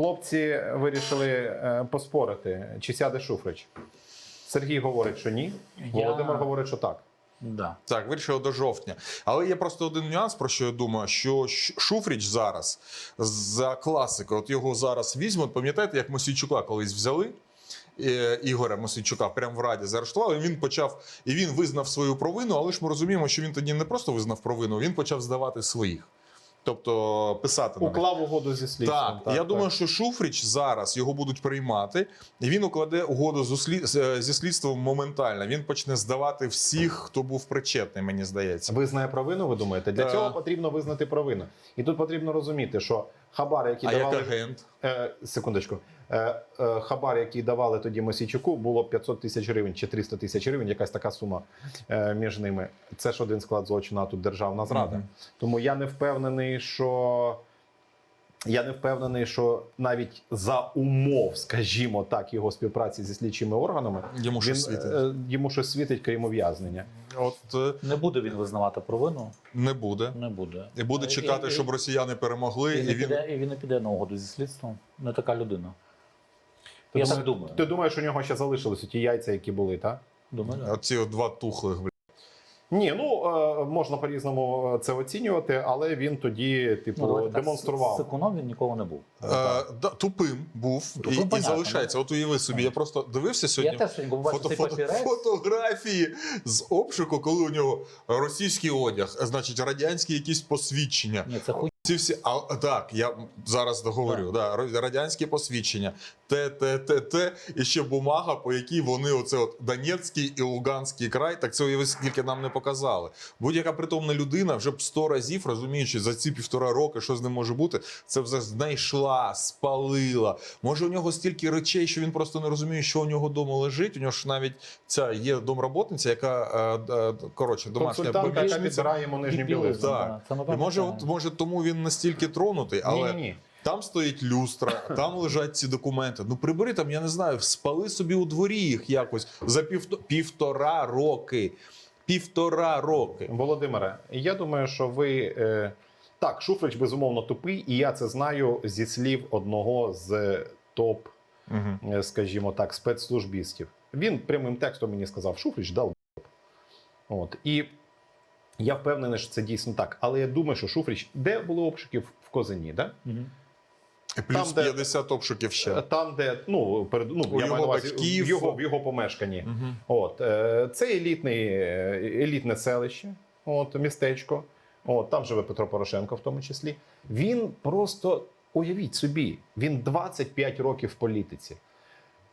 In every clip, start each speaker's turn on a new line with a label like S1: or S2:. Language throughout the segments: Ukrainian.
S1: Хлопці вирішили е, поспорити, чи сяде Шуфрич. Сергій говорить, що ні.
S2: Я-
S1: Володимир говорить, що так.
S2: Да.
S3: Так, вирішили до жовтня. Але є просто один нюанс, про що я думаю, що Шуфріч зараз за класикою, от його зараз візьмуть. Пам'ятаєте, як Мосійчука колись взяли? е, Ігоря Мосійчука прямо в раді заарештували. Він почав і він визнав свою провину, але ж ми розуміємо, що він тоді не просто визнав провину, він почав здавати своїх. Тобто писати на них.
S1: Уклав угоду зі слідством.
S3: Так, я думаю, що Шуфріч зараз його будуть приймати, і він укладе угоду е, зі слідством моментально. Він почне здавати всіх, хто був причетний, мені здається.
S1: Визнає провину, ви думаєте? Для
S3: Так.
S1: цього потрібно визнати провину. І тут потрібно розуміти, що хабар, який
S3: А як
S1: давали.
S3: агент?
S1: Е, секундочку. Е, е, хабар, який давали тоді Мосійчуку, було 500 тисяч гривень чи 300 тисяч гривень, якась така сума е, між ними. Це ж один склад злочину, а тут державна зрада.
S3: Мгм.
S1: Тому я не впевнений, що. Я не впевнений, що навіть за умов, скажімо так, його співпраці зі слідчими органами
S3: Йому
S1: він,
S3: щось світить.
S1: е, йому щось світить, крім ув'язнення.
S3: От е,
S2: Не буде він визнавати провину,
S3: не буде.
S2: не буде.
S3: І буде чекати,
S2: і-
S3: щоб росіяни перемогли,
S2: і,
S3: і
S2: не
S3: він
S2: піде, і він не піде на угоду зі слідством. Не така людина.
S1: Ти
S2: Я
S1: думаєш-
S2: так думаю.
S1: Ти думаєш, у нього ще залишилися ті яйця, які були, так?
S2: Думаю, да.
S3: оці от два тухлих.
S1: Ні, ну е, можна по-різному це оцінювати, але він тоді, типу,
S2: Ну, давайте так,
S1: демонстрував.
S2: Сикуном він ніколи не був.
S3: Е, да, тупим був
S2: Тупим,
S3: і, і
S2: залишається.
S3: залишається. От уяви собі. Я просто дивився сьогодні.
S2: Я теж
S3: Фото, фото, фотографії з обшуку, коли у нього російський одяг, значить радянські якісь посвідчення.
S2: Ні, це хуй.
S3: Ці всі, а так, я зараз договорю. Да. радянські посвідчення, те, те, те, те, і ще бумага, по якій вони оце от Донецький і Луганський край, так це уяви, скільки нам не показали. Будь-яка притомна людина вже б сто разів, розуміючи за ці півтора роки, що з ним може бути, це вже знайшла, спалила. Може, у нього стільки речей, що він просто не розуміє, що у нього вдома лежить. У нього ж навіть ця є домработниця, яка е, е, коротше домашня
S1: Консультантка, яка підбирає білизну.
S3: Так.
S2: Це
S3: І може, от, може, тому він настільки тронутий, але
S1: Ні, ні, ні.
S3: там стоїть люстра, там лежать ці документи. Ну прибери там, я не знаю, спали собі у дворі їх якось за півто- півтора роки. Півтора роки.
S1: Володимире, я думаю, що ви е, так, Шуфрич безумовно тупий, і я це знаю зі слів одного з топ,
S3: Угу.
S1: скажімо так, спецслужбістів. Він прямим текстом мені сказав: Шуфрич дав. От і я впевнений, що це дійсно так. Але я думаю, що Шуфрич, де були обшуки в Козині, да?
S2: Мгм.
S3: Плюс
S1: Там, де-
S3: 50 обшуків ще.
S1: Там, де ну перед ну
S3: У
S1: я
S3: його
S1: маю на увазі,
S3: батьків.
S1: в його в його помешканні.
S3: Угу.
S1: От е, це елітний, е, елітне селище, от містечко. От там живе Петро Порошенко, в тому числі. Він просто уявіть собі, він 25 років в політиці.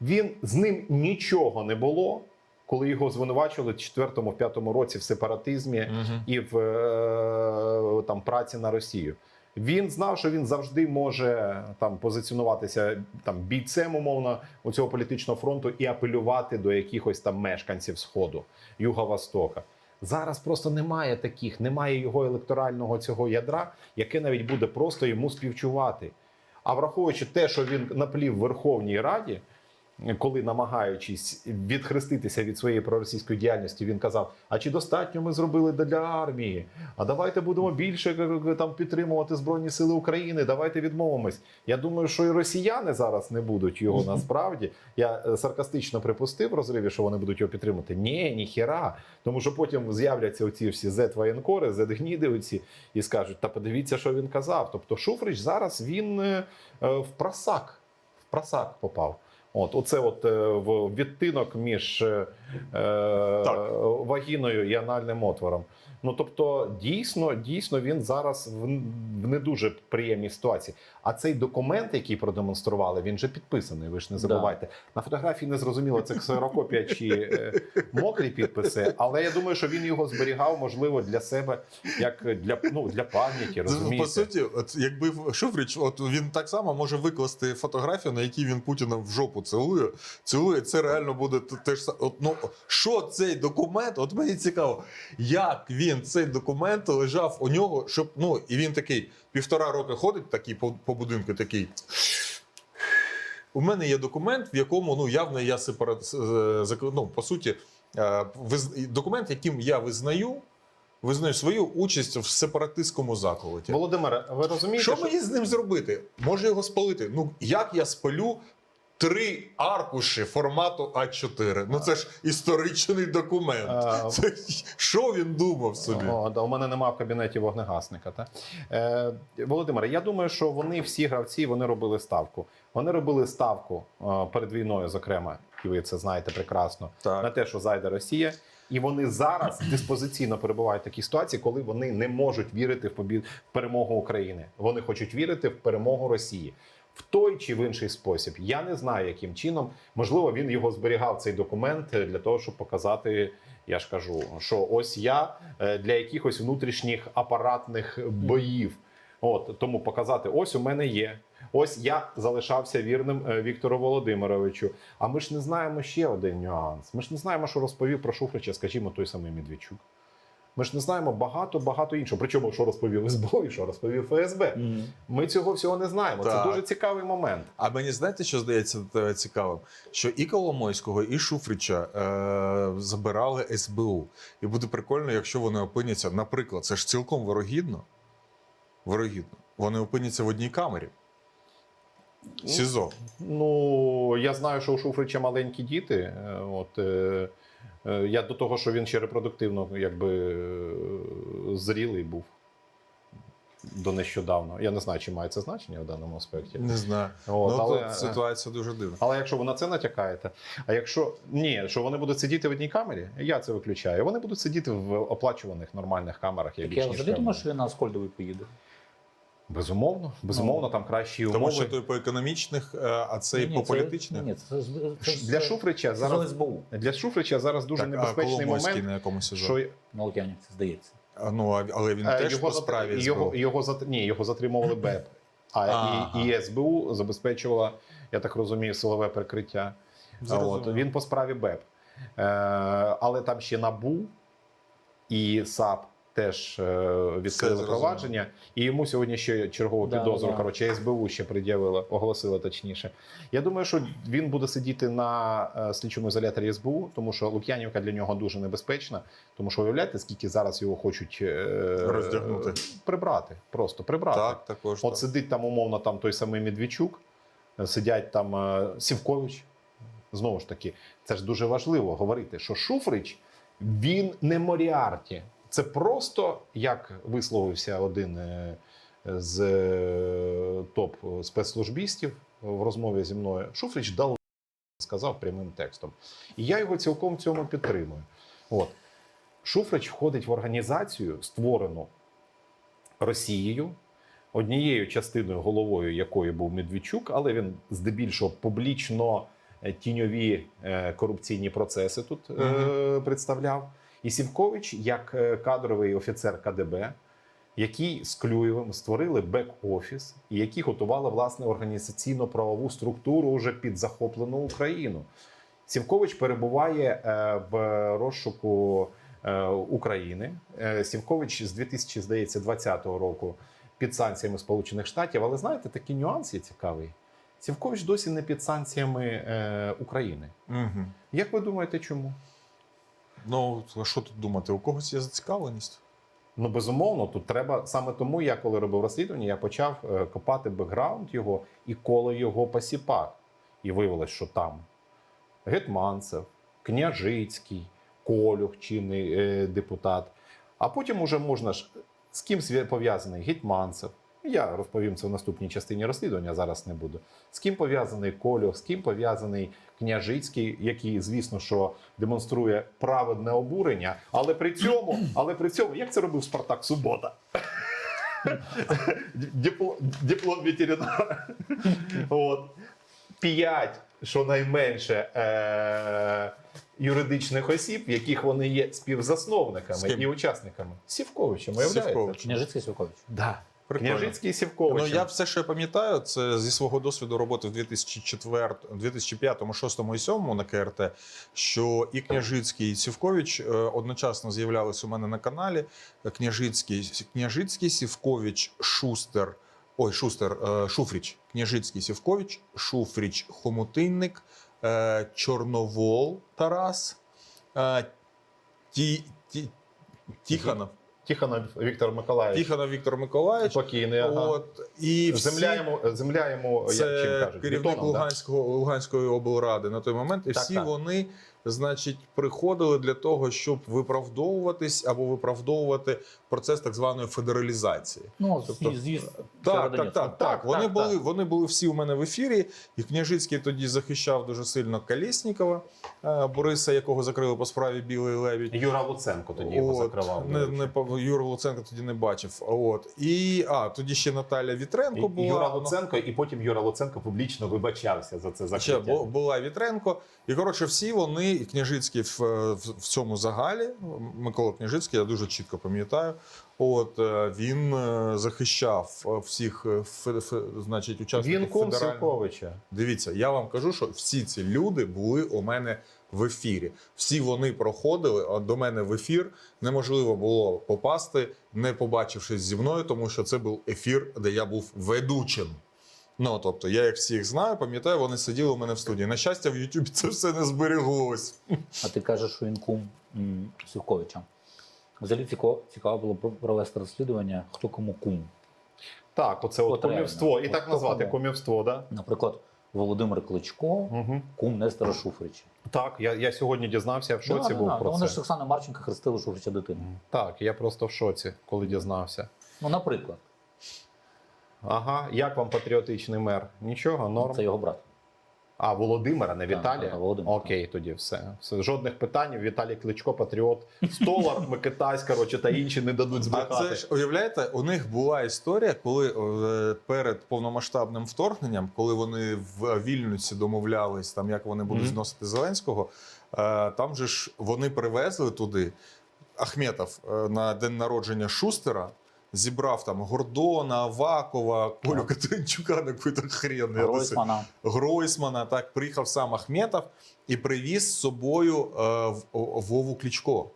S1: Він з ним нічого не було, коли його звинувачували в 4-5 році в сепаратизмі
S3: Угу.
S1: і в е, там праці на Росію. Він знав, що він завжди може там позиціонуватися там бійцем, умовно, у цього політичного фронту і апелювати до якихось там мешканців Сходу, Юго-Востока. Зараз просто немає таких, немає його електорального цього ядра, яке навіть буде просто йому співчувати. А враховуючи те, що він наплів в Верховній Раді, коли намагаючись відхреститися від своєї проросійської діяльності, він казав: А чи достатньо ми зробили для армії? А давайте будемо більше е, там підтримувати Збройні Сили України. Давайте відмовимось. Я думаю, що і росіяни зараз не будуть його насправді. Я е, саркастично припустив в розриві, що вони будуть його підтримати. Ні, ніхіра. Тому що потім з'являться оці всі зет-воєнкори, зет-гніди оці і скажуть: та подивіться, що він казав. Тобто Шуфрич зараз він е, е, в просак, в просак попав. От, оце от е, в відтинок між е,
S3: Так.
S1: вагіною і анальним отвором. Ну тобто, дійсно, дійсно він зараз в, в не дуже приємній ситуації. А цей документ, який продемонстрували, він же підписаний. Ви ж не
S2: Да.
S1: забувайте. На фотографії не зрозуміло, це ксерокопія чи е, мокрі підписи, але я думаю, що він його зберігав, можливо, для себе, як для ну для пам'яті. Розумієте?
S3: По суті, от якби Шуфрич, от він так само може викласти фотографію, на якій він Путіна в жопу цілує. Цілує, це реально буде те ж саме. Ну, що цей документ? От мені цікаво, як він цей документ лежав у нього, щоб ну і він такий півтора роки ходить, такий по, по будинку, такий. У мене є документ, в якому ну явно я сепарат ну, по суті, е, документ, яким я визнаю визнаю свою участь в сепаратистському заколоті.
S1: Володимире, ви розумієте,
S3: Що мені з ним зробити? Може його спалити? Ну як я спалю три аркуші формату А4? Ну це ж історичний документ. Це, що він думав собі?
S1: О, да, у мене немає в кабінеті вогнегасника. Та? Е, Володимире, я думаю, що вони всі гравці вони робили ставку. Вони робили ставку е, перед війною, зокрема, і ви це знаєте прекрасно,
S3: Так.
S1: на те, що зайде Росія. І вони зараз диспозиційно перебувають в такій ситуації, коли вони не можуть вірити в перемогу України. Вони хочуть вірити в перемогу Росії. В той чи в інший спосіб я не знаю, яким чином. Можливо, він його зберігав цей документ е, для того, щоб показати. Я ж кажу, що ось я е, для якихось внутрішніх апаратних боїв. От тому показати, ось у мене є. Ось я залишався вірним е, Віктору Володимировичу. А ми ж не знаємо ще один нюанс. Ми ж не знаємо, що розповів про Шуфрича, скажімо, той самий Медведчук. Ми ж не знаємо багато багато іншого. Причому, що розповів СБУ і що розповів ФСБ. Ми цього всього не знаємо.
S3: Так.
S1: Це дуже цікавий момент.
S3: А мені знаєте, що здається е, цікавим? Що і Коломойського, і Шуфрича е, забирали СБУ. І буде прикольно, якщо вони опиняться, наприклад, це ж цілком вирогідно. Вирогідно. Вони опиняться в одній камері. СІЗО.
S1: Ну я знаю, що у Шуфрича маленькі діти. Е, От е, я до того, що він ще репродуктивно, якби е, зрілий був до нещодавно. Я не знаю, чи має це значення в даному аспекті.
S3: Не знаю.
S1: От,
S3: ну,
S1: але,
S3: тут ситуація дуже дивна.
S1: але якщо ви на це натякаєте, а якщо ні, що вони будуть сидіти в одній камері, я це виключаю. Вони будуть сидіти в оплачуваних нормальних камерах. Я
S2: Так я взагалі думаю, що він на Аскольдовий поїде.
S1: Безумовно, безумовно, там кращі умови.
S3: Тому що той по економічних, е, а цей
S2: Ні,
S3: по
S2: це-
S3: політичних.
S2: Ні, це, це, це, це
S1: для Шуфрича
S2: це
S1: зараз
S2: СБУ
S1: для Шуфрича зараз дуже
S3: Так,
S1: небезпечний
S3: Коломойський
S1: момент.
S3: на якому СІЗО?
S1: Що
S2: на Лук'янівці, здається.
S3: А, Ну, але він
S1: Е,
S3: теж
S1: його,
S3: по справі СБУ.
S1: його, його, зат- ні, його затримували БЕП. А
S3: Ага.
S1: і, і СБУ забезпечувала, я так розумію, силове прикриття. От, він по справі БЕП. Е, але там ще НАБУ і САП теж е, відкрили провадження, і йому сьогодні ще чергову
S2: Да,
S1: підозру.
S2: да.
S1: Коротше, СБУ ще пред'явила, оголосила точніше. Я думаю, що він буде сидіти на е, слідчому ізоляторі СБУ, тому що Лук'янівка для нього дуже небезпечна. Тому що уявляєте, скільки зараз його хочуть е,
S3: Роздягнути.
S1: прибрати, просто прибрати.
S3: Так, також.
S1: От
S3: так.
S1: сидить там умовно там той самий Медведчук, сидять там Сівкович. Знову ж таки, це ж дуже важливо говорити, що Шуфрич він не Моріарті. Це просто, як висловився один е, з е, топ спецслужбістів в розмові зі мною. Шуфрич дал сказав прямим текстом. І я його цілком в цьому підтримую. От. Шуфрич входить в організацію, створену Росією, однією частиною головою якої був Медведчук, але він здебільшого публічно е, тіньові е, корупційні процеси тут е, представляв. І Сівкович, як е, кадровий офіцер КДБ, який з Клюєвим створили бек-офіс, і які готували власне організаційно-правову структуру уже під захоплену Україну. Сівкович перебуває е, в розшуку е, України. Сівкович з 2020 року під санкціями Сполучених Штатів. Але знаєте, такий нюанс є цікавий. Сівкович досі не під санкціями України.
S3: Угу.
S1: Як ви думаєте, чому?
S3: Ну, а що тут думати? У когось є зацікавленість?
S1: Ну, безумовно, тут треба саме тому, я коли робив розслідування, я почав е, копати бекграунд його і коло його посіпак. І виявилось, що там Гетманцев, Княжицький, Колюх, чинний е, депутат. А потім уже можна ж з ким пов'язаний Гетманцев. Я розповім це в наступній частині розслідування, зараз не буду. З ким пов'язаний Колюх, з ким пов'язаний Княжицький, який, звісно, що демонструє праведне обурення, але при цьому, але при цьому, як це робив Спартак Субота? Диплом, ветеринара. От. П'ять, щонайменше, е- юридичних осіб, яких вони є співзасновниками і учасниками. Сівковичем, уявляєте?
S3: Сівкович.
S2: Княжицький Сівкович.
S1: Да.
S3: Прикольно.
S1: Княжицький і Сівкович.
S3: Ну, я все, що я пам'ятаю, це зі свого досвіду роботи в 2004, 2005, 2006 і 2007 на КРТ, що і Княжицький, і Сівкович е, одночасно з'являлися у мене на каналі. Княжицький, Княжицький Сівкович, Шустер, ой, Шустер, е, Шуфріч, Княжицький Сівкович, Шуфріч, Хомутинник, е, Чорновол Тарас, Ті, Ті, Тіханов.
S1: Тихонов Віктор Миколаївич.
S3: Тихонов Віктор Миколаївич.
S1: Покійний. ага.
S3: От, і всі-
S1: Земля йому, земля йому як чим кажуть,
S3: керівник
S1: бетоном, да?
S3: Луганської облради на той момент, і
S1: Так,
S3: всі
S1: так.
S3: вони, значить, приходили для того, щоб виправдовуватись або виправдовувати процес так званої федералізації.
S2: Ну,
S3: Тобто-
S2: з'їзд- з'їзд
S3: Так, так, так,
S1: Так,
S3: так. Вони
S1: так,
S3: були,
S1: так.
S3: вони були всі у мене в ефірі. І Княжицький тоді захищав дуже сильно Колєснікова, е, Бориса, якого закрили по справі Білий Лебідь.
S1: Юра Луценко тоді його
S3: От,
S1: закривав.
S3: Не, не, по- Юра Луценко тоді не бачив. От. І а, тоді ще Наталя Вітренко була.
S1: Юра Луценко, і потім Юра Луценко публічно вибачався за це
S3: Ще
S1: закриття.
S3: бу- була Вітренко. І коротше, всі вони, і Княжицький в, в, в цьому загалі, Микола Княжицький, я дуже чітко пам'ятаю. От е, він е, захищав е, всіх значить, учасників
S1: Він кум
S3: федерального.
S1: Сівковича.
S3: Дивіться, я вам кажу, що всі ці люди були у мене в ефірі. Всі вони проходили а до мене в ефір. Неможливо було попасти, не побачившись зі мною, тому що це був ефір, де я був ведучим. Ну тобто, я їх всіх знаю, пам'ятаю, вони сиділи у мене в студії. На щастя, в Ютубі це все не збереглось.
S2: А ти кажеш, що він кум Сівковича. Взагалі цікаво, цікаво було провести розслідування, хто кому кум.
S1: Так, оце от,
S2: От
S1: кумівство.
S2: реально.
S1: І так назвати
S2: кому?
S1: кумівство, да?
S2: Наприклад, Володимир Кличко,
S1: Угу.
S2: кум Нестора Шуфрича.
S1: Так, я, я сьогодні дізнався, я в шоці
S2: Да,
S1: був
S2: да, да.
S1: про
S2: Вони
S1: це.
S2: ж Оксана Марченка хрестили Шуфрича дитину.
S1: Так, я просто в шоці, коли дізнався.
S2: Ну, наприклад,
S1: Ага, як вам патріотичний мер? Нічого, норм.
S2: це його брат.
S1: А, Володимира, не Віталія?
S2: так, Володимир,
S1: Окей, тоді все. все. Жодних питань. Віталій Кличко, патріот, Столар, Микитась, коротше, та інші не дадуть
S3: А
S1: збрехати.
S3: це ж уявляєте, у них була історія, коли е, перед повномасштабним вторгненням, коли вони в Вільнюсі домовлялись, там як вони будуть
S1: Мгм.
S3: зносити Зеленського, е, там же ж вони привезли туди Ахметов е, на день народження Шустера. Зібрав там Гордона, Авакова, Колю
S2: Так.
S3: Катеринчука, на какой-то хрен.
S2: Гройсмана.
S3: Гройсмана. Так приїхав сам Ахметов і привіз з собою е, Вову Кличко.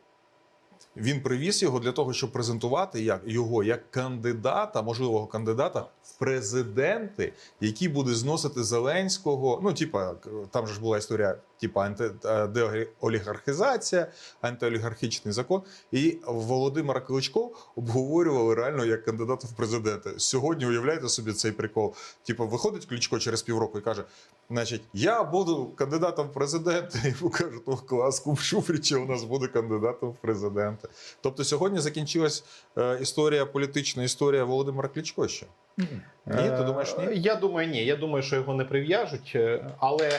S3: Він привіз його для того, щоб презентувати як його як кандидата, можливого кандидата в президенти, який буде зносити Зеленського. Ну, типа, там ж була історія, типа анти, е, антиолігархічний закон. І Володимира Кличко обговорювали реально як кандидата в президенти. Сьогодні уявляєте собі цей прикол. Типу, виходить Кличко через півроку і каже: Значить, я буду кандидатом в президенти. І йому кажуть, о, клас, кум Шуфрича у нас буде кандидатом в президенти. Тобто сьогодні закінчилась е, історія, політична історія Володимира Кличко ще.
S2: Ні.
S3: Ні, ти думаєш, ні?
S1: Е, Я думаю, ні. Я думаю, що його не прив'яжуть, е, але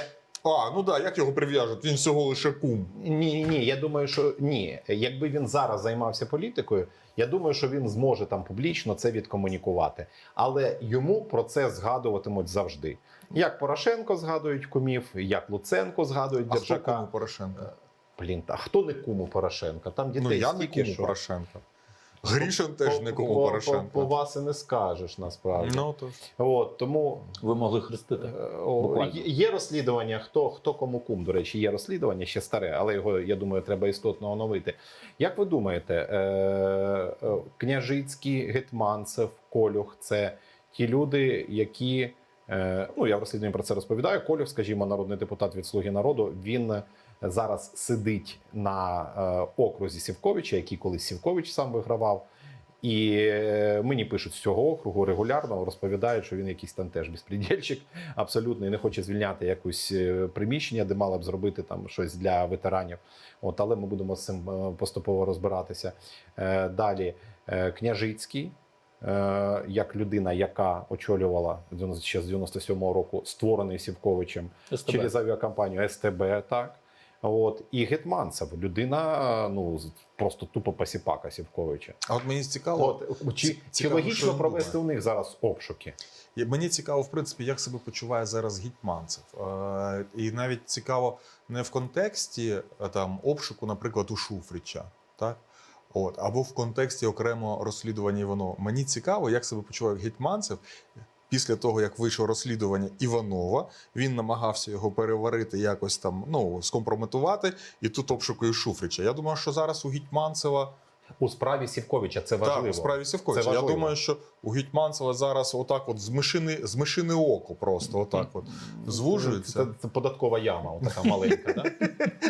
S3: А, ну так, як його прив'яжуть? Він всього лише кум.
S1: ні, ні, я думаю, що ні. Якби він зараз займався політикою, я думаю, що він зможе там публічно це відкомунікувати. Але йому про це згадуватимуть завжди. Як Порошенко згадують кумів, як Луценко згадують
S3: А хто кому Порошенка?
S1: Блін, а хто не куму Порошенка? Там дітей
S3: Ну я не
S1: стільки,
S3: кому
S1: що
S3: Порошенка. Грішин теж
S1: по-
S3: не кому
S1: по- по-
S3: Порошенка.
S1: По, вас і не скажеш насправді.
S3: Ну, то...
S1: От тому
S2: Ви могли хрестити.
S1: Е, о, є- Є розслідування, хто, хто кому кум. До речі, є розслідування ще старе, але його, я думаю, треба істотно оновити. Як ви думаєте, е, е, Княжицький, Гетманцев, Колюх це ті люди, які. е, Ну, я в розслідуванні про це розповідаю. Колюх, скажімо, народний депутат від Слуги народу. Він зараз сидить на е, окрузі Сівковича, який колись Сівкович сам вигравав. І е, мені пишуть з цього округу регулярно, розповідають, що він якийсь там теж безпредельщик, абсолютно і не хоче звільняти якусь е, приміщення, де мали б зробити там щось для ветеранів. От, але ми будемо з цим поступово розбиратися. Далі Княжицький, як людина, яка очолювала ще з 97-го року, створений Сівковичем
S2: СТБ.
S1: через авіакомпанію СТБ, так. От і Гетманцев, людина, ну просто тупо посіпака Сівковича.
S3: А от мені цікаво,
S1: От чи,
S3: ці-
S1: чи логічно провести у них зараз обшуки?
S3: Мені цікаво, в принципі, як себе почуває зараз гетьманцев. Е, І навіть цікаво не в контексті е, там обшуку, наприклад, у Шуфрича, так? От, або в контексті окремо розслідування Іванова. Мені цікаво, як себе почуває гетьманцев. Після того, як вийшло розслідування Іванова, він намагався його переварити, якось там ну скомпрометувати, і тут обшукує Шуфрича. Я думаю, що зараз у Гетьманцева
S1: У справі Сівковича це важливо.
S3: Так, у справі Сівковича.
S1: Це
S3: Я думаю, що у Гетьманцева зараз отак от з мишини, з мишини око просто отак от звужується.
S1: Це, це податкова яма, така маленька. Да?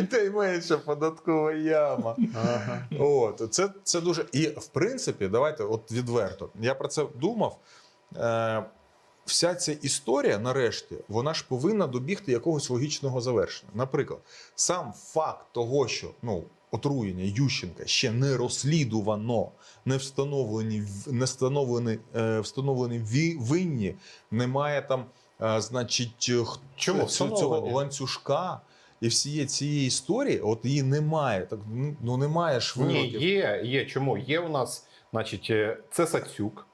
S3: Та й менша податкова яма.
S1: Ага.
S3: От, це, це дуже. І в принципі, давайте от відверто. Я про це думав. Е, вся ця історія, нарешті, вона ж повинна добігти якогось логічного завершення. Наприклад, сам факт того, що ну, отруєння Ющенка ще не розслідувано, не встановлені, не встановлені, е, встановлені ві- винні, немає там, е, значить, е,
S1: Чому?
S3: цього- цього ланцюжка. І всієї цієї історії, от її немає. Так ну, ну немає ж
S1: Ні, є, є. Чому? Є у нас, значить, це Сацюк,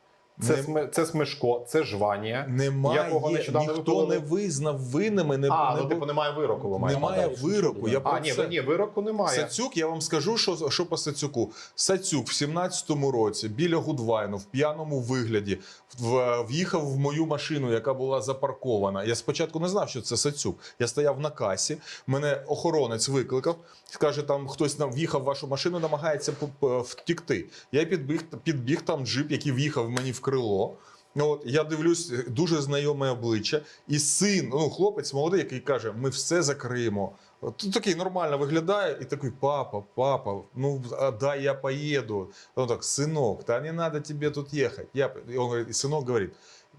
S1: це,
S3: Не-
S1: Сме- це Смешко, це Жванія.
S3: Немає,
S1: Якого нещодавно
S3: ніхто
S1: виправили?
S3: не визнав винними. Не,
S1: а,
S3: не,
S1: ну типу немає вироку. ви маєте
S3: немає
S1: на
S3: вироку. Я
S1: А,
S3: про
S1: ні,
S3: це.
S1: ні, вироку немає.
S3: Сацюк, я вам скажу, що, що по Сацюку. Сацюк в 17-му році біля Гудвайну в п'яному вигляді в- в'їхав в мою машину, яка була запаркована. Я спочатку не знав, що це Сацюк. Я стояв на касі, мене охоронець викликав, каже, там хтось нам в'їхав в вашу машину, намагається втікти. Я підбіг, підбіг там джип, який в'їхав мені в крило. Ну, От я дивлюсь, дуже знайоме обличчя, і син, ну хлопець молодий, який каже: ми все закриємо. От Тут такий нормально виглядає, і такий папа, папа, ну а, дай я поеду. Он так, сынок, да не надо тебе тут ехать. Я, и он говорит, и сынок говорит,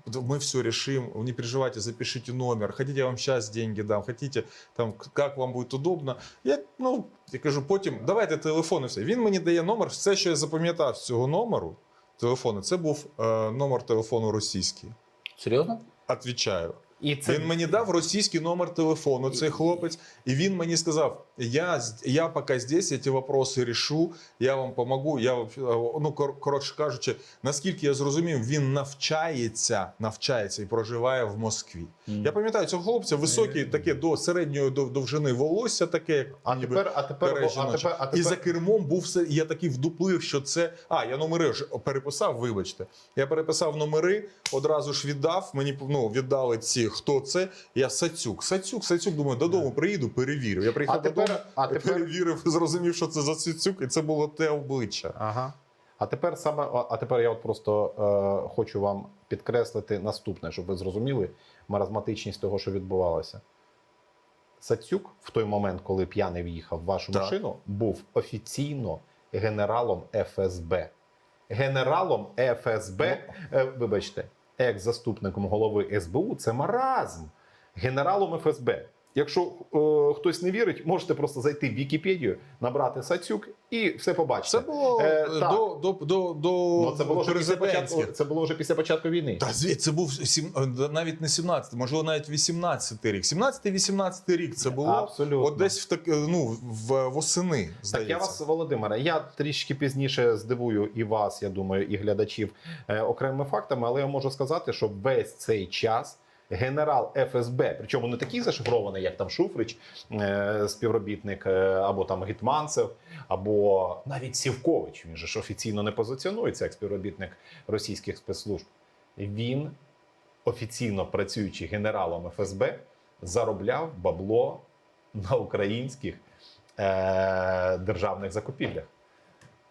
S3: мы все решим, не переживайте, запишите номер. Хотите, я вам сейчас деньги дам, хотите, там, как вам буде удобно. Я, ну, я кажу, потім давайте телефон і все. Він мені дає номер, все, що я запам'ятав з цього номеру телефону, це був е, номер телефону російський.
S2: Серйозно?
S3: Отвічаю.
S1: І це
S3: Він мені дав російський номер телефону, цей хлопець, і він мені сказав: я, з- я поки здесь, я ті вопроси рішу, я вам помогу. Я, ну, кор- коротше кажучи, наскільки я зрозумів, він навчається, навчається і проживає в Москві. Я пам'ятаю цього хлопця, високий, таке до середньої дов- довжини волосся, таке як
S1: а
S3: ніби
S1: тепер, а тепер,
S3: бере
S1: а тепер, а
S3: І за кермом був все. Я такий вдуплив, що це. А, я номери ж переписав, вибачте. Я переписав номери, одразу ж віддав. Мені ну, віддали ці, хто це. Я Сацюк. Сацюк, Сацюк, думаю, додому приїду, перевірю. Я приїхав
S1: А тепер-
S3: додому,
S1: а тепер-
S3: перевірив, зрозумів, що це за Сацюк, і це було те обличчя.
S1: Ага. А тепер саме, а тепер я от просто е, хочу вам підкреслити наступне, щоб ви зрозуміли маразматичність того, що відбувалося. Сацюк в той момент, коли п'яний в'їхав в вашу
S3: Так.
S1: машину, був офіційно генералом ФСБ. Генералом ФСБ,
S3: Ну.
S1: е, вибачте, екс-заступником голови СБУ це маразм. Генералом ФСБ. Якщо е, хтось не вірить, можете просто зайти в Вікіпедію, набрати Сацюк і все побачите.
S3: Це було
S1: Е,
S3: е, до, до, до, до
S1: Ну, це було вже після початку. Це було вже після початку війни.
S3: Та звідси це був сім, е, навіть не 17, можливо, навіть 18 рік. 17-18 рік це було.
S1: Абсолютно.
S3: От десь в так, е, ну, в восени,
S1: Так я вас, Володимире, я трішки пізніше здивую і вас, я думаю, і глядачів е, окремими фактами, але я можу сказати, що весь цей час генерал ФСБ, причому не такий зашифрований, як там Шуфрич, е, співробітник, е, або там Гетманцев, або навіть Сівкович. Він же ж офіційно не позиціонується як співробітник російських спецслужб. Він, офіційно працюючи генералом ФСБ, заробляв бабло на українських е- державних закупівлях.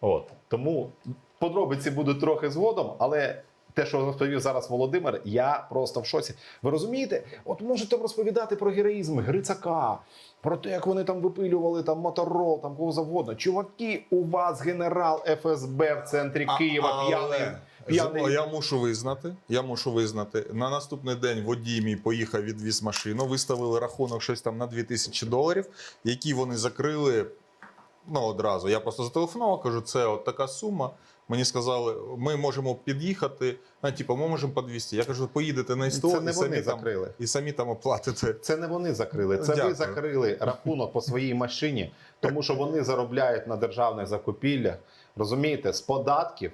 S1: От. Тому подробиці будуть трохи згодом, але те, що розповів зараз Володимир, я просто в шоці. Ви розумієте? От можете розповідати про героїзм Грицака, про те, як вони там випилювали там моторол, там кого завгодно. Чуваки, у вас генерал ФСБ в центрі Києва п'яний. п'яний.
S3: Я мушу визнати. Я мушу визнати. На наступний день водій мій поїхав, відвіз машину, виставили рахунок щось там на 2000 доларів, які вони закрили ну, одразу. Я просто зателефонував, кажу, це от така сума. Мені сказали, ми можемо під'їхати. А, типу, ми можемо 200. Я кажу, поїдете на СТО
S1: Це не
S3: і, самі
S1: вони
S3: там,
S1: закрили.
S3: і самі там оплатите.
S1: Це не вони закрили. Це
S3: Дякую.
S1: ви закрили рахунок по своїй машині, тому що вони заробляють на державних закупівлях, розумієте, з податків,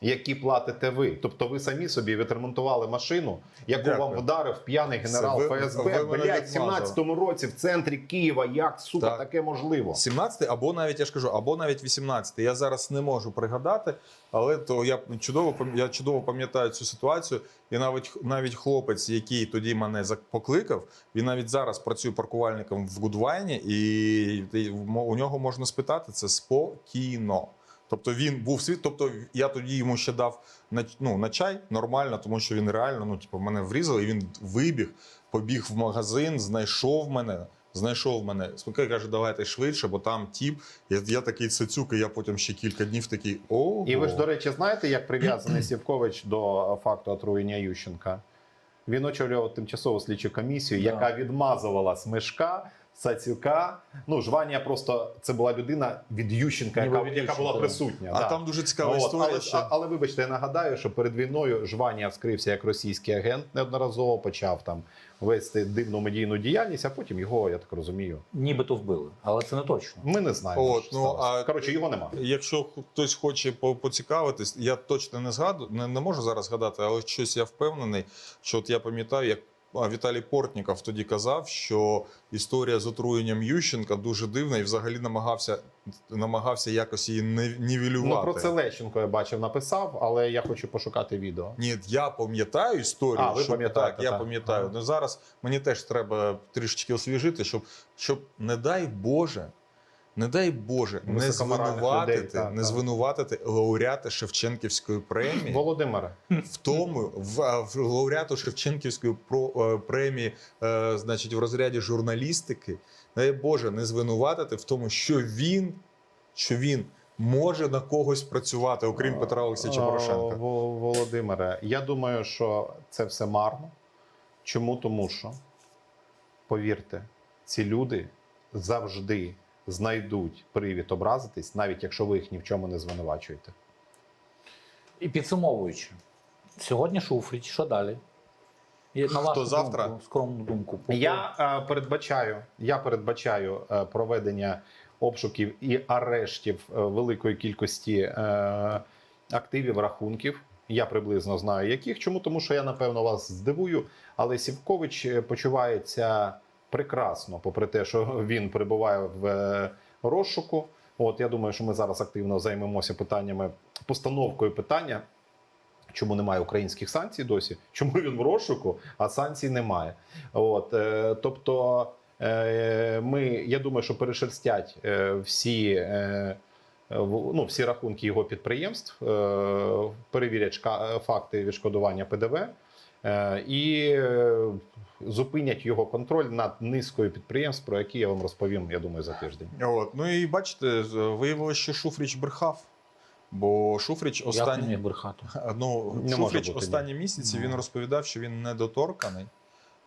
S1: які платите ви. Тобто ви самі собі відремонтували машину, яку
S3: Дякую.
S1: вам вдарив п'яний генерал
S3: Це ви-
S1: ФСБ.
S3: ви мене
S1: Блять, в
S3: відмазали.
S1: 17-му році в центрі Києва. Як сука,
S3: Так.
S1: таке можливо?
S3: 17 або навіть я ж кажу, або навіть 18. Я зараз не можу пригадати, але то я чудово пам- я чудово пам'ятаю цю ситуацію. І навіть навіть хлопець, який тоді мене зак- покликав, він навіть зараз працює паркувальником в Гудвайні, і ти- мо- у нього можна спитати це спокійно. Тобто він був світ. Тобто я тоді йому ще дав на, ну, на чай нормально, тому що він реально, ну, типу, мене врізав, і він вибіг, побіг в магазин, знайшов мене. Знайшов мене, спокійно каже, давайте швидше, бо там тіп. Я, я такий цицюк, і я потім ще кілька днів такий о.
S1: І ви ж, до речі, знаєте, як прив'язаний Сівкович до факту отруєння Ющенка? Він очолював тимчасову слідчу комісію,
S2: Да.
S1: яка відмазувала Смешка, Сацюка. Ну, Жванія просто це була людина від Ющенка, яка,
S2: від
S1: яка була присутня.
S3: А
S1: да.
S3: там дуже цікава
S1: От,
S3: історія.
S1: але,
S3: що...
S1: а- але вибачте, я нагадаю, що перед війною Жванія вскрився як російський агент, неодноразово почав там вести дивну медійну діяльність, а потім його, я так розумію.
S2: Нібито вбили, але це не точно.
S1: Ми не знаємо.
S3: От,
S1: що
S3: ну, а-
S1: Коротше, його нема.
S3: Якщо хтось хоче поцікавитись, я точно не згаду, не, не можу зараз згадати, але щось я впевнений, що от я пам'ятаю, як Віталій Портніков тоді казав, що історія з отруєнням Ющенка дуже дивна і взагалі намагався, намагався якось її не- нівелювати.
S1: Ну про це Лещенко я бачив, написав, але я хочу пошукати відео.
S3: Ні, я пам'ятаю історію.
S1: А, ви
S3: щоб,
S1: пам'ятаєте,
S3: так, я пам'ятаю. Ну зараз мені теж треба трішечки освіжити, щоб, щоб не дай Боже, не дай Боже, не звинуватити,
S1: людей, так,
S3: не
S1: так.
S3: звинуватити лауреата Шевченківської премії.
S1: Володимире,
S3: В тому в, в лауреату Шевченківської про, е, премії, е, значить, в розряді журналістики, дай Боже, не звинуватити в тому, що він, що він може на когось працювати, окрім Петра Олексійовича
S1: Е,
S3: Порошенка.
S1: Во- Володимире, я думаю, що це все марно. Чому? Тому що, повірте, ці люди завжди знайдуть привід образитись, навіть якщо ви їх ні в чому не звинувачуєте.
S2: І підсумовуючи, сьогодні Шуфрич, що далі? На
S3: Хто
S2: вашу
S3: завтра?
S2: Думку, скромну думку.
S1: Я е, передбачаю, я передбачаю е, проведення обшуків і арештів е, великої кількості е, активів, рахунків. Я приблизно знаю яких. Чому? Тому що я напевно вас здивую, але Сівкович е, почувається прекрасно, попри те, що він перебуває в е, розшуку. От я думаю, що ми зараз активно займемося питаннями постановкою питання. Чому немає українських санкцій досі? Чому він в розшуку, а санкцій немає? От, е, тобто, е, ми, я думаю, що перешерстять е, всі, е, ну, всі рахунки його підприємств, е, перевірять факти відшкодування ПДВ і е, зупинять його контроль над низкою підприємств, про які я вам розповім, я думаю, за тиждень.
S3: От. Ну і бачите, виявилося, що Шуфріч брехав. Бо Шуфріч останні, ну,
S1: Не може
S3: Шуфріч
S1: бути,
S3: останні місяці він розповідав, що він недоторканий,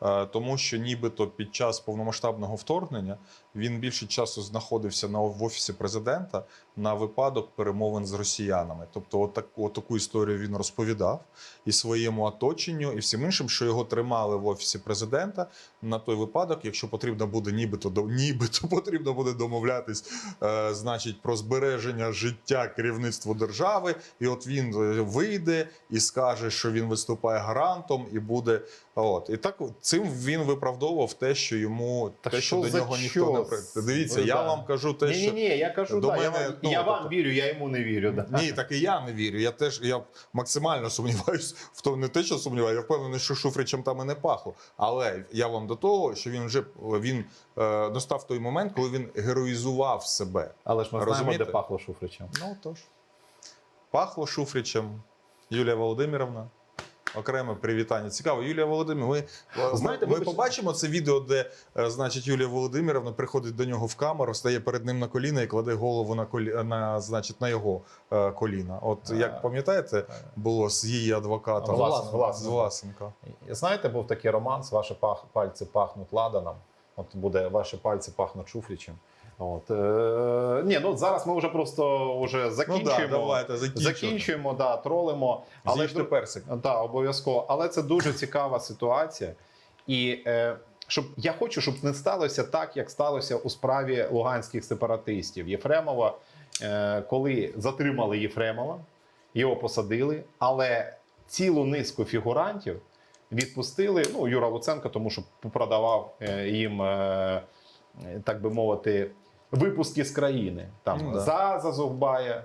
S3: е, тому що нібито під час повномасштабного вторгнення він більше часу знаходився на в офісі президента на випадок перемовин з росіянами. Тобто, отак, отаку історію він розповідав і своєму оточенню, і всім іншим, що його тримали в офісі президента на той випадок, якщо потрібно буде, нібито до нібито потрібно буде домовлятись, е, значить, про збереження життя керівництву держави. І от він е, вийде і скаже, що він виступає гарантом, і буде. От і так цим він виправдовував те, що йому
S1: Та
S3: те, що,
S1: що
S3: до нього ніхто не
S1: чос?
S3: при... Дивіться,
S1: Ну,
S3: я
S1: да.
S3: вам кажу те, що
S1: ні, ні, я кажу,
S3: до
S1: да,
S3: мене,
S1: вам,
S3: ну,
S1: я вам вірю, я йому не вірю. Да.
S3: ні, так і я не вірю. Я теж я максимально сумніваюсь в тому, не те, що сумніваюся, я впевнений, що Шуфричем там і не пахло. Але я вам до того, що він вже він е, настав той момент, коли він героїзував себе.
S1: Але ж ми знаємо, де пахло Шуфричем.
S3: Ну тож пахло Шуфричем, Юлія Володимирівна. Окреме привітання. Цікаво, Юлія Володимирівна. Ми,
S1: Знаєте,
S3: ми побачимо це відео, де е, значить Юлія Володимирівна приходить до нього в камеру, стає перед ним на коліна і кладе голову на колі... на, значить, на його е, коліна. От
S1: А.
S3: як пам'ятаєте, було з її адвокатом
S1: Власенко.
S3: з
S1: Власенко.
S3: Власенко.
S1: Знаєте, був такий романс Ваші пах, пальці пахнуть ладаном. От буде ваші пальці пахнуть Шуфричем. От, е, ні, ну зараз ми вже просто вже
S3: Ну да, давайте закінчуємо.
S1: закінчуємо, да, тролимо. Але
S3: З'їжте персик.
S1: Так, обов'язково. Але це дуже цікава ситуація. І е, щоб я хочу, щоб не сталося так, як сталося у справі луганських сепаратистів. Єфремова, е, коли затримали Єфремова, його посадили, але цілу низку фігурантів відпустили. Ну, Юра Луценко, тому що продавав е, їм, е, так би мовити, випуски з країни. Там
S3: Ну, да.
S1: Заза Зугбая,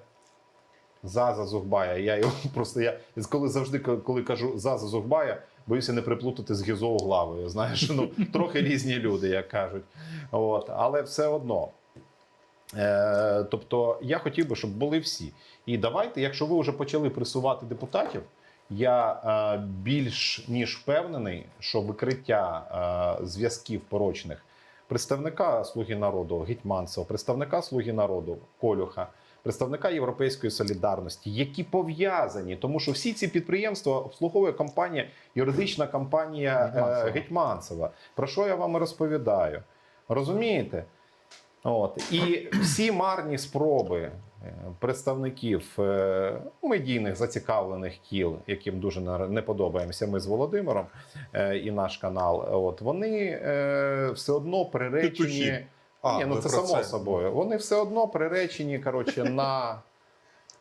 S1: Заза Я його просто я коли завжди коли кажу Заза Зугбая, боюся не приплутати з Гізоуглавою. Знаєш, ну трохи різні люди, як кажуть. От, але все одно. Е, тобто я хотів би, щоб були всі. І давайте, якщо ви вже почали пресувати депутатів, я е, більш ніж впевнений, що викриття е, зв'язків порочних представника Слуги народу Гетьманцева, представника Слуги народу Колюха, представника Європейської солідарності, які пов'язані, тому що всі ці підприємства обслуговує компанія, юридична компанія е,
S2: Гетьманцева.
S1: Гетьманцева. Про що я вам розповідаю? Розумієте? От і всі марні спроби представників е, медійних зацікавлених кіл, яким дуже не подобаємося ми з Володимиром е, і наш канал. От вони е, все одно приречені.
S3: А,
S1: Ні, ну це само
S3: це.
S1: собою. Вони все одно приречені коротше, на,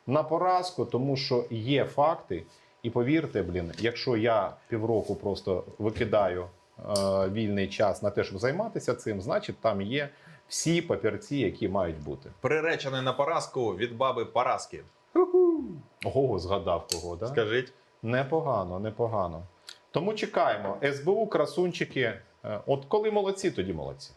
S1: на поразку, тому що є факти. І повірте, блін, якщо я півроку просто викидаю е, вільний час на те, щоб займатися цим, значить там є всі папірці, які мають бути.
S4: Приречений на поразку від баби Параски.
S1: Ого, згадав кого, да?
S4: Скажіть.
S1: Непогано, непогано. Тому чекаємо. СБУ, красунчики. Е, От коли молодці, тоді молодці.